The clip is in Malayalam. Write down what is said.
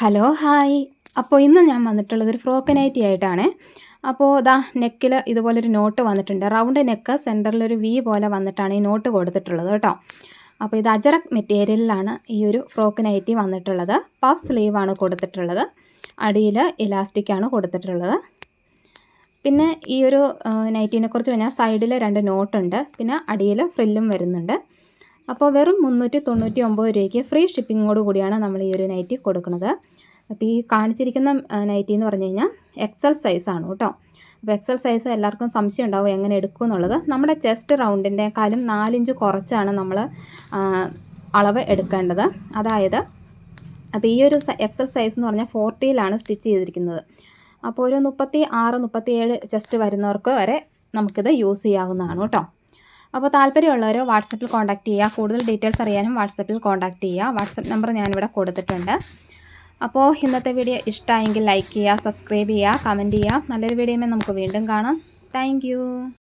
Hello hi. അപ്പോൾ ഇന്ന് ഞാൻ വന്നിട്ടുള്ളത് ഒരു ഫ്രോക്ക് നൈറ്റി ആയിട്ടാണ്. അപ്പോൾ ദാ നെക്കിൽ ഇതുപോലൊരു നോട്ട് വന്നിട്ടുണ്ട്. റൗണ്ട് നെക്ക് സെന്ററിൽ ഒരു വി പോലെ വന്നിട്ടാണ് ഈ നോട്ട് കൊടുത്തിട്ടുള്ളത് കേട്ടോ. അപ്പോൾ ഇത് അജറക് മെറ്റീരിയലിലാണ് ഈ ഒരു ഫ്രോക്ക് നൈറ്റി വന്നിട്ടുള്ളത്. പഫ് സ്ലീവാണ് കൊടുത്തിട്ടുള്ളത്. അടിയിൽ ഇലാസ്റ്റിക്കാണ് കൊടുത്തിട്ടുള്ളത്. പിന്നെ ഈ ഒരു നൈറ്റീനെ കുറിച്ച് പറഞ്ഞാൽ സൈഡിൽ രണ്ട് നോട്ടുണ്ട്. പിന്നെ അടിയിൽ ഫ്രില്ലും വരുന്നുണ്ട്. അപ്പോൾ വെറും മുന്നൂറ്റി തൊണ്ണൂറ്റി ഒമ്പത് രൂപയ്ക്ക് ഫ്രീ ഷിപ്പിങ്ങോട് കൂടിയാണ് നമ്മൾ ഈ ഒരു നൈറ്റി കൊടുക്കുന്നത്. അപ്പോൾ ഈ കാണിച്ചിരിക്കുന്ന നൈറ്റി എന്ന് പറഞ്ഞു കഴിഞ്ഞാൽ എക്സൽ സൈസാണ് കേട്ടോ. അപ്പോൾ എക്സൽ സൈസ് എല്ലാവർക്കും സംശയം ഉണ്ടാവും എങ്ങനെ എടുക്കും എന്നുള്ളത്. നമ്മുടെ ചെസ്റ്റ് റൗണ്ടിന്റെക്കാളും നാലിഞ്ച് കുറച്ചാണ് നമ്മൾ അളവ് എടുക്കേണ്ടത്. അതായത് അപ്പോൾ ഈ ഒരു എക്സൽ സൈസ് എന്ന് പറഞ്ഞാൽ ഫോർട്ടിയിലാണ് സ്റ്റിച്ച് ചെയ്തിരിക്കുന്നത്. അപ്പോൾ ഒരു മുപ്പത്തി ആറ് മുപ്പത്തിയേഴ് ചെസ്റ്റ് വരുന്നവർക്ക് വരെ നമുക്കിത് യൂസ് ചെയ്യാവുന്നതാണ് കേട്ടോ. അപ്പോൾ താല്പര്യമുള്ളവർ വാട്സപ്പിൽ കോൺടാക്റ്റ് ചെയ്യുക. കൂടുതൽ ഡീറ്റെയിൽസ് അറിയാനും വാട്സപ്പിൽ കോൺടാക്റ്റ് ചെയ്യുക. വാട്സപ്പ് നമ്പർ ഞാനിവിടെ കൊടുത്തിട്ടുണ്ട്. അപ്പോൾ ഇന്നത്തെ വീഡിയോ ഇഷ്ടമായെങ്കിൽ ലൈക്ക് ചെയ്യുക സബ്സ്ക്രൈബ് ചെയ്യുക കമന്റ് ചെയ്യുക. നല്ലൊരു വീഡിയോമേ നമുക്ക് വീണ്ടും കാണാം. താങ്ക്